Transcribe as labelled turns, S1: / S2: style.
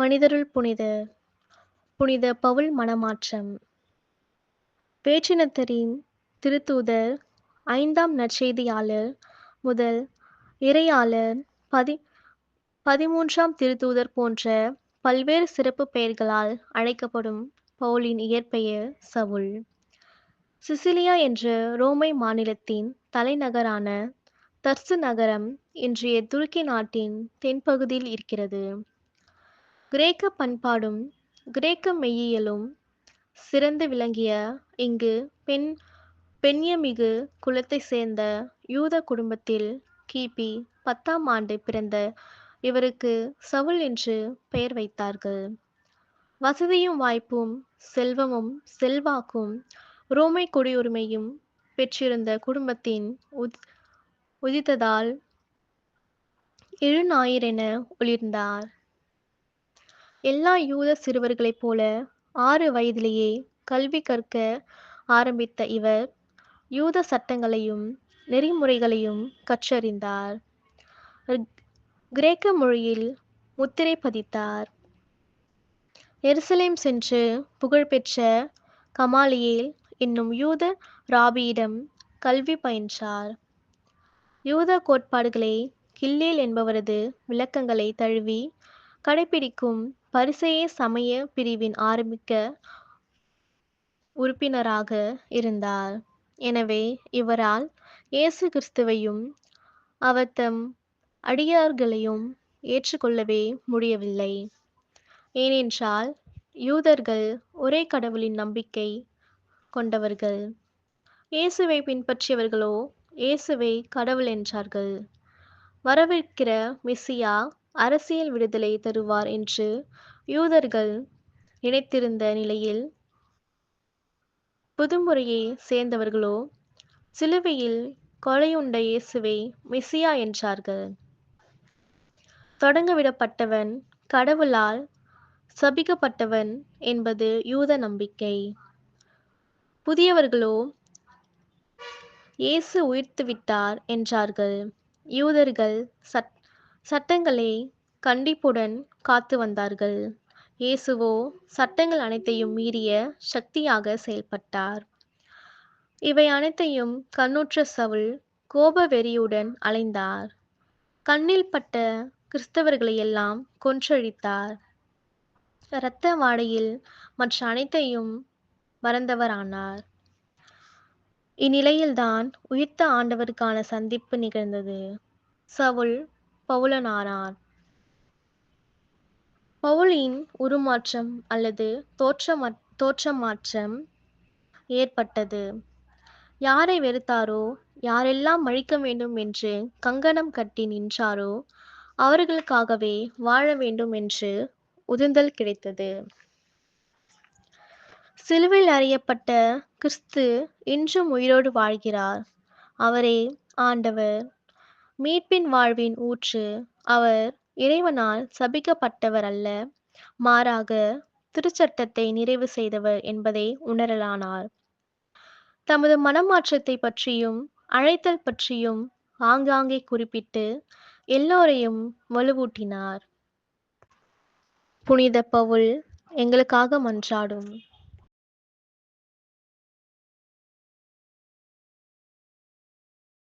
S1: மனிதருள் புனித புனித பவுல் மனமாற்றம். வேற்றினத்தரின் திருத்தூதர் ஐந்தாம் நற்செய்தியாளர் முதல் இறையாளர் பதி பதிமூன்றாம் திருத்தூதர் போன்ற பல்வேறு சிறப்பு பெயர்களால் அழைக்கப்படும் பவுலின் இயற்பெயர் சவுல். சிசிலியா என்ற ரோமை மாநிலத்தின் தலைநகரான தர்சு நகரம் இன்றைய துருக்கி நாட்டின் தென்பகுதியில் இருக்கிறது. கிரேக்க பண்பாடும் கிரேக்க மெய்யியலும் சிறந்து விளங்கிய இங்கு பெண் பெண்யமிகு குலத்தை சேர்ந்த யூத குடும்பத்தில் கிபி பத்தாம் ஆண்டு பிறந்த இவருக்கு சவுல் என்று பெயர் வைத்தார்கள். வசதியும் வாய்ப்பும் செல்வமும் செல்வாக்கும் ரோமை குடியுரிமையும் பெற்றிருந்த குடும்பத்தின் உத் உதித்ததால் எழுநாயிரென ஒளிர்ந்தார். எல்லா யூத சிறுவர்களைப் போல ஆறு வயதிலேயே கல்வி கற்க ஆரம்பித்த இவர் யூத சட்டங்களையும் நெறிமுறைகளையும் கற்றறிந்தார். கிரேக்க மொழியில் முத்திரை பதித்தார். எருசலேம் சென்று புகழ்பெற்ற கமாலியேல் என்னும் யூத ராபியிடம் கல்வி பயின்றார். யூத கோட்பாடுகளை கில்லேல் என்பவரது விளக்கங்களை தழுவி கடைபிடிக்கும் பரிசெய சமய பிரிவின் ஆரம்பிக்க உறுப்பினராக இருந்தார். எனவே இவரால் இயேசு கிறிஸ்துவையும் அவர் தம் அடியார்களையும் ஏற்றுக்கொள்ளவே முடியவில்லை. ஏனென்றால் யூதர்கள் ஒரே கடவுளின் நம்பிக்கை கொண்டவர்கள். இயேசுவை பின்பற்றியவர்களோ இயேசுவை கடவுள் என்றார்கள். வரவிருக்கிற மெஸ்ஸியா அரசியல் விடுதலை தருவார் என்று யூதர்கள் நினைத்திருந்த நிலையில் புதுமுறையை சேர்ந்தவர்களோ சிலுவையில் கொலையுண்ட இயேசுவை மெஸ்ஸியா என்றார்கள். தொடங்கவிடப்பட்டவன் கடவுளால் சபிக்கப்பட்டவன் என்பது யூத நம்பிக்கை. புதியவர்களோ இயேசு உயிர்த்து விட்டார் என்றார்கள். யூதர்கள் சட்ட சட்டங்களை கண்டிப்புடன் காத்து வந்தார்கள். இயேசுவோ சட்டங்கள் அனைத்தையும் மீறிய சக்தியாக செயல்பட்டார். இவை அனைத்தையும் கண்ணுற்ற சவுல் கோப வெறியுடன் அலைந்தார். கண்ணில் பட்ட கிறிஸ்தவர்களை எல்லாம் கொன்றழித்தார். இரத்த வாடையில் மற்ற அனைத்தையும் மறந்தவரானார். இந்நிலையில்தான் உயிர்த்த ஆண்டவருக்கான சந்திப்பு நிகழ்ந்தது. சவுல் பவுலனானார். பவுலின் உருமாற்றம் அல்லது தோற்றமா தோற்றமாற்றம் ஏற்பட்டது. யாரை வெறுத்தாரோ யாரெல்லாம் அழிக்க வேண்டும் என்று கங்கணம் கட்டி நின்றாரோ அவர்களுக்காகவே வாழ வேண்டும் என்று உதிர்ந்தல் கிடைத்தது. சிலுவில் அறியப்பட்ட கிறிஸ்து இன்றும் உயிரோடு வாழ்கிறார். அவரே ஆண்டவர். மீட்பின் வாழ்வின் ஊற்று. அவர் இறைவனால் சபிக்கப்பட்டவர் அல்ல மாறாக திருச்சட்டத்தை நிறைவு செய்தவர் என்பதை உணரலானார். தமது மனமாற்றத்தை பற்றியும் அழைத்தல் பற்றியும் ஆங்காங்கே குறிப்பிட்டு எல்லோரையும் வலுவூட்டினார். புனித பவுல் எங்களுக்காக மன்றாடும்.